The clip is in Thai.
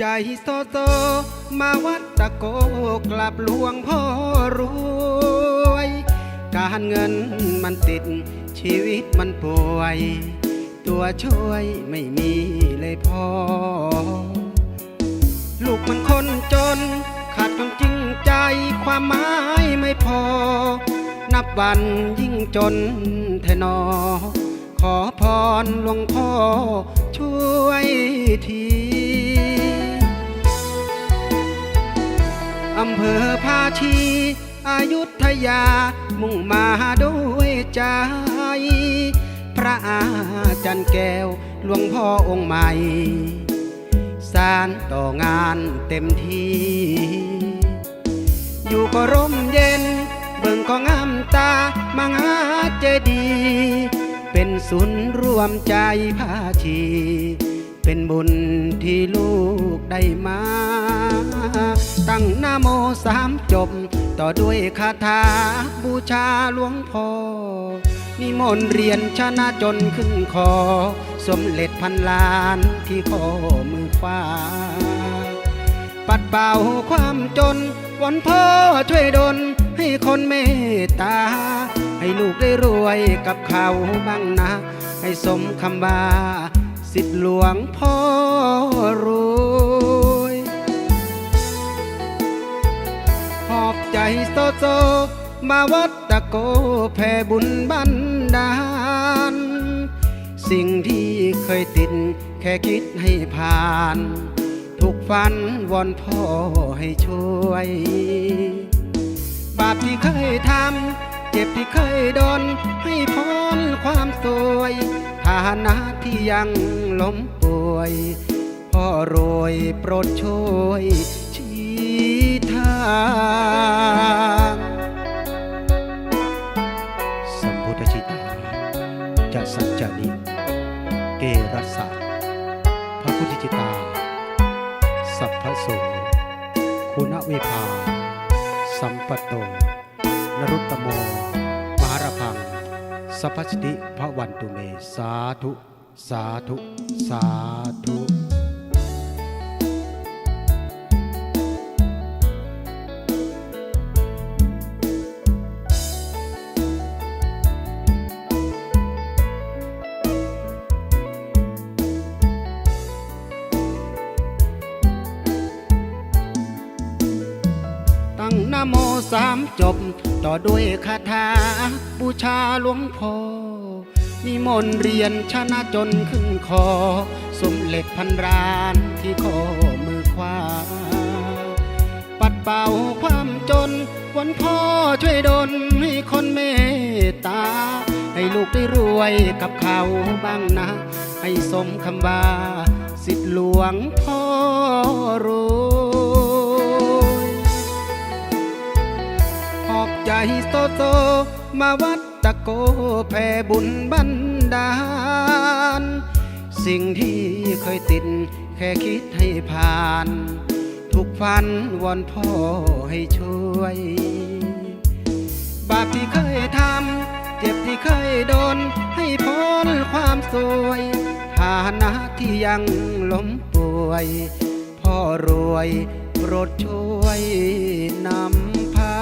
ใจโซโซ มาวัดตะโกกลับหลวงพ่อรวย การเงินมันติดชีวิตมันป่วย ตัวช่วยไม่มีเลยพอ ลูกมันคนจน ขาดความจริงใจความหมายไม่พอ นับวันยิ่งจนแทนอ ขอพรหลวงพ่อช่วยที ชีอายุทยามุ่งมาด้วยใจ พระอาจารย์แก้วหลวงพ่อองค์ใหม่ สารต่องานเต็มที่ อยู่ก็ร่มเย็น เบิ่งก็งามตามังหาเจดี เป็นศูนย์รวมใจภาชี เป็นบุญที่ลูกได้มา ตั้งนาโมสามจบ ต่อด้วยคาถาบูชาหลวงพ่อนิมนต์เรียนชนะจนขึ้นคอ สมเด็จพันล้านที่ข้อมือขวา ปัดเป่าความจนวอนพ่อช่วยดลให้คนเมตตา ให้ลูกได้รวยกับเขาบ้างนะ ให้สมคำว่า สิทธิหลวงพ่อรวยหอบใจโซโซมาวัดตะโกแผ่บุญบันดาล สิ่งที่เคยติดแค่คิดให้ผ่าน ทุกฝันวอนพ่อให้ช่วย บาปที่เคยทำ เจ็บที่เคยโดนให้พ้นความสวย ฐานะที่ยังล้มป่วย พ่อรวยโปรดช่วยชี้ทางสัมพุทธชิตาจะสัจจานิเกรัสสะพระพุทธจิตา สัพพโสคุณวิภา สัมปตโตนรุตตโม สัพพชิติพระวันตุเม สาธุ สาธุ สาธุ โมสามจบ ต่อด้วยคาถาบูชาหลวงพ่อนิมนต์เรียนชนะจนขึ้นคอสมเหล็จพันรานที่ข้อมือขวา ปัดเป่าความจน วันพ่อช่วยดลให้คนเมตตา ให้ลูกได้รวยกับเขาบ้างนะ ให้สมคำว่า สิทธิหลวงพ่อร โซ มาวัดตะโกแผ่บุญบันดาล สิ่งที่เคยติดแค่คิดให้ผ่าน ทุกฝันวอนพ่อให้ช่วย บาปที่เคยทำ เจ็บที่เคยโดน ให้พ้นความสวยฐานะที่ยังล้มป่วย พ่อรวยโปรดช่วยนำพา